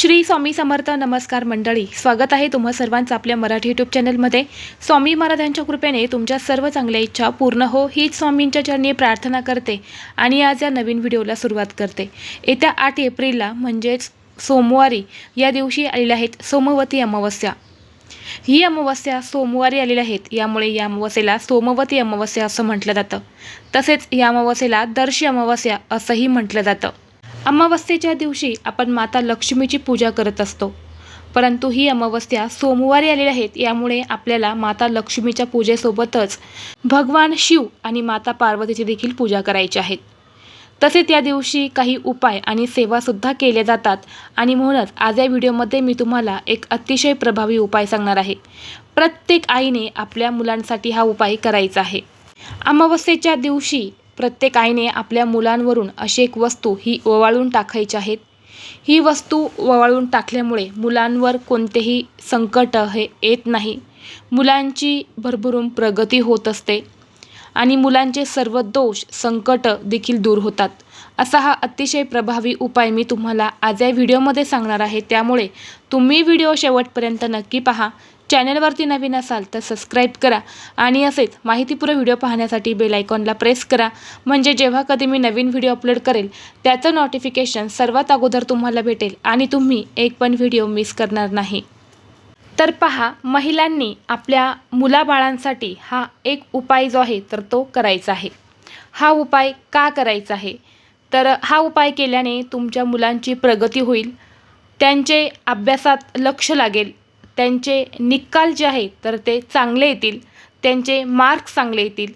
श्री स्वामी समर्थ नमस्कार मंडळी स्वागत आहे तुम्हा सर्वांचं आपल्या मराठी यूट्यूब चॅनलमध्ये. स्वामी महाराजांच्या कृपेने तुमच्या सर्व चांगल्या इच्छा पूर्ण हो हीच स्वामींच्या चरणी प्रार्थना करते आणि आज या नवीन व्हिडिओला सुरुवात करते. येत्या आठ एप्रिलला म्हणजेच सोमवारी या दिवशी आलेल्या आहेत सोमवती अमावस्या. ही अमावस्या सोमवारी आलेल्या आहेत यामुळे या अमावस्येला सोमवती अमावस्या असं म्हटलं जातं. तसेच या अमावस्येला दर्शी अमावस्या असंही म्हटलं जातं. अमावस्येच्या दिवशी आपण माता लक्ष्मीची पूजा करत असतो. परंतु ही अमावस्या सोमवारी आलेली आहेत यामुळे आपल्याला माता लक्ष्मीच्या पूजेसोबतच भगवान शिव आणि माता पार्वतीची देखील पूजा करायची आहेत तसे त्या दिवशी काही उपाय आणि सेवासुद्धा केल्या जातात आणि म्हणूनच आज या व्हिडिओमध्ये मी तुम्हाला एक अतिशय प्रभावी उपाय सांगणार आहे. प्रत्येक आईने आपल्या मुलांसाठी हा उपाय करायचा आहे. अमावस्येच्या दिवशी प्रत्येक आईने आपल्या मुलांवरून अशी एक वस्तू ही ओवाळून टाकायची आहेत ही वस्तू ओवाळून टाकल्यामुळे मुलांवर कोणतेही संकट हे येत नाही. मुलांची भरभरून प्रगती होत असते आणि मुलांचे सर्व दोष संकट देखील दूर होतात. असा हा अतिशय प्रभावी उपाय मी तुम्हाला आज या व्हिडिओमध्ये सांगणार आहे. त्यामुळे तुम्ही व्हिडिओ शेवटपर्यंत नक्की पहा. चॅनलवरती नवीन असाल तर सबस्क्राईब करा आणि असेच माहितीपूर्ण व्हिडिओ पाहण्यासाठी बेल आयकॉनला प्रेस करा. म्हणजे जेव्हा कधी मी नवीन व्हिडिओ अपलोड करेल त्याचं नोटिफिकेशन सर्वात अगोदर तुम्हाला भेटेल आणि तुम्ही एक पण व्हिडिओ मिस करणार नाही. तर पहा महिलांनी आपल्या मुलाबाळांसाठी हा एक उपाय जो आहे तर तो करायचा आहे. हा उपाय का करायचा आहे? तर हा उपाय केल्याने तुमच्या मुलांची प्रगती होईल त्यांचे अभ्यासात लक्ष लागेल त्यांचे निकाल जे आहेत तर ते चांगले येतील. त्यांचे मार्क्स चांगले येतील.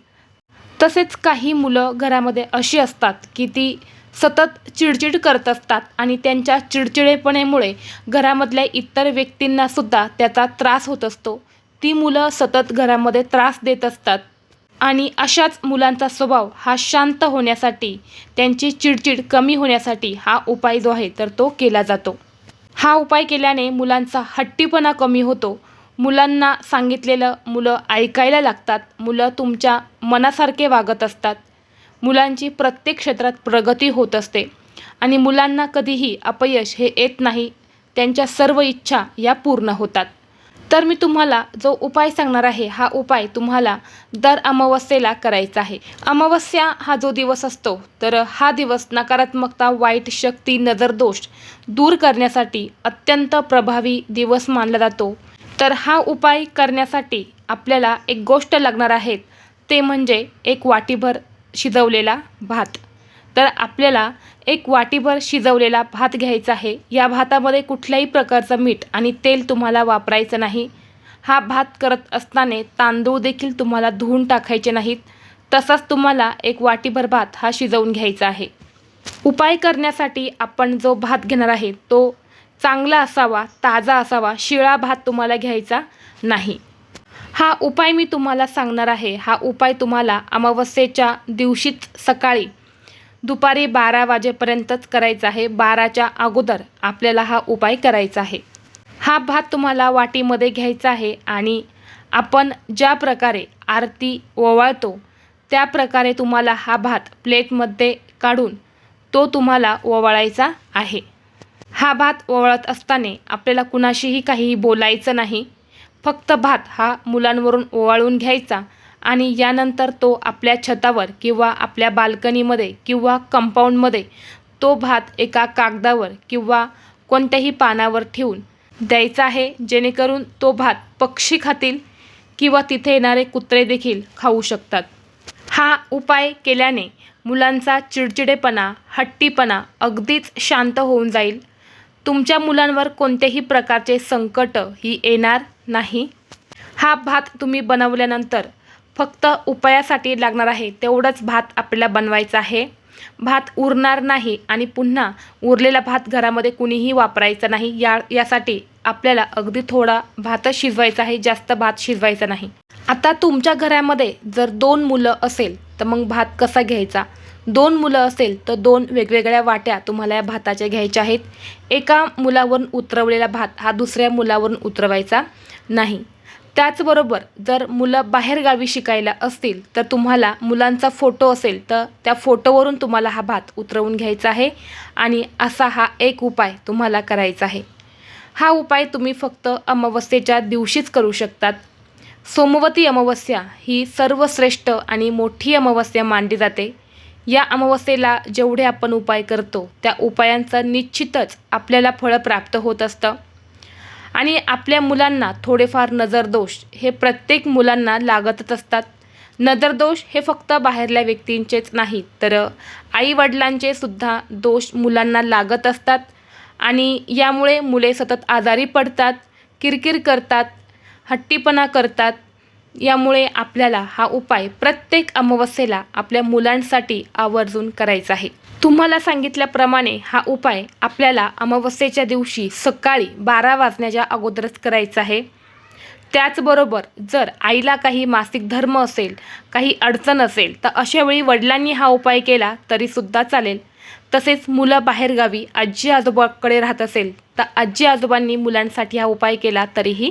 तसेच काही मुलं घरामध्ये अशी असतात की ती सतत चिडचिड करत असतात आणि त्यांच्या चिडचिडेपणेमुळे घरामधल्या इतर व्यक्तींनासुद्धा त्याचा त्रास होत असतो. ती मुलं सतत घरामध्ये त्रास देत असतात आणि अशाच मुलांचा स्वभाव हा शांत होण्यासाठी त्यांची चिडचिड कमी होण्यासाठी हा उपाय जो आहे तर तो केला जातो. हा उपाय केल्याने मुलांचा हट्टीपणा कमी होतो. मुलांना सांगितलेलं मुलं ऐकायला लागतात. मुलं तुमच्या मनासारखे वागत असतात. मुलांची प्रत्येक क्षेत्रात प्रगती होत असते. आणि मुलांना कधीही अपयश हे येत नाही. त्यांच्या सर्व इच्छा या पूर्ण होतात. तर मी तुम्हाला जो उपाय सांगणार आहे हा उपाय तुम्हाला दर अमावस्येला करायचा आहे. अमावस्या हा जो दिवस असतो तर हा दिवस नकारात्मकता वाईट शक्ती नजरदोष दूर करण्यासाठी अत्यंत प्रभावी दिवस मानला जातो. तर हा उपाय करण्यासाठी आपल्याला एक गोष्ट लागणार आहे ते म्हणजे एक वाटीभर शिजवलेला भात. तर आपल्याला एक वाटीभर शिजवलेला भात घ्यायचा आहे. या भातामध्ये कुठल्याही प्रकारचं मीठ आणि तेल तुम्हाला वापरायचं नाही. हा भात करत असताना तांदूळ देखील तुम्हाला धुवून टाकायचे नाहीत. तसाच तुम्हाला एक वाटीभर भात हा शिजवून घ्यायचा आहे. उपाय करण्यासाठी आपण जो भात घेणार आहे तो चांगला असावा ताजा असावा शिळा भात तुम्हाला घ्यायचा नाही. हा उपाय मी तुम्हाला सांगणार आहे. हा उपाय तुम्हाला अमावस्येच्या दिवशीच सकाळी दुपारी बारा वाजेपर्यंतच करायचा आहे. बाराच्या अगोदर आपल्याला हा उपाय करायचा आहे. हा भात तुम्हाला वाटीमध्ये घ्यायचा आहे आणि आपण ज्या प्रकारे आरती ओवाळतो त्या प्रकारे तुम्हाला हा भात प्लेटमध्ये काढून तो तुम्हाला ओवाळायचा आहे. हा भात ओवाळत असताना आपल्याला कुणाशीही काहीही बोलायचं नाही. फक्त भात हा मुलांवरून ओवाळून घ्यायचा आणि यानंतर तो आपल्या छतावर किंवा आपल्या बाल्कनीमध्ये किंवा कंपाऊंडमध्ये तो भात एका कागदावर किंवा कोणत्याही पानावर ठेवून द्यायचा आहे जेणेकरून तो भात पक्षी खातील किंवा तिथे येणारे कुत्रे देखील खाऊ शकतात. हा उपाय केल्याने मुलांचा चिडचिडेपणा हट्टीपणा अगदीच शांत होऊन जाईल. तुमच्या मुलांवर कोणत्याही प्रकारचे संकट ही येणार नाही. हा भात तुम्ही बनवल्यानंतर फक्त उपायासाठी लागणार आहे तेवढंच भात आपल्याला बनवायचा आहे. भात उरणार नाही आणि पुन्हा उरलेला भात घरामध्ये कुणीही वापरायचा नाही. या यासाठी आपल्याला अगदी थोडा भातच शिजवायचा आहे जास्त भात शिजवायचा नाही. आता तुमच्या घरामध्ये जर दोन मुलं असेल तर मग भात कसा घ्यायचा? दोन मुलं असेल तर दोन वेगवेगळ्या वाट्या तुम्हाला या भाताच्या घ्यायच्या आहेत. एका मुलावरून उतरवलेला भात हा दुसऱ्या मुलावरून उतरवायचा नाही. त्याचबरोबर जर मुलं बाहेरगावी शिकायला असतील तर तुम्हाला मुलांचा फोटो असेल तर त्या फोटोवरून तुम्हाला हा भात उतरवून घ्यायचा आहे आणि असा हा एक उपाय तुम्हाला करायचा आहे. हा उपाय तुम्ही फक्त अमावस्येच्या दिवशीच करू शकतात. सोमवती अमावस्या ही सर्वश्रेष्ठ आणि मोठी अमावस्या मानली जाते. या अमावस्येला जेवढे आपण उपाय करतो त्या उपायांचं निश्चितच आपल्याला फळं प्राप्त होत असतं. आणि आपल्या मुलांना थोडेफार नजरदोष हे प्रत्येक मुलांना लागतच असतात. नजरदोष हे फक्त बाहेरल्या व्यक्तींचेच नाही तर आईवडिलांचे सुद्धा दोष मुलांना लागत असतात. आणि यामुळे मुले सतत आजारी पडतात किरकिर करतात हट्टीपणा करतात यामुळे आपल्याला हा उपाय प्रत्येक अमावस्येला आपल्या मुलांसाठी आवर्जून करायचा आहे. तुम्हाला सांगितल्याप्रमाणे हा उपाय आपल्याला अमावस्येच्या दिवशी सकाळी बारा वाजण्याच्या अगोदरच करायचा आहे. त्याचबरोबर जर आईला काही मासिक धर्म असेल काही अडचण असेल तर अशावेळी वडिलांनी हा उपाय केला तरीसुद्धा चालेल. तसेच मुलं बाहेरगावी आजी आजोबाकडे राहत असेल तर आजी आजोबांनी मुलांसाठी हा उपाय केला तरीही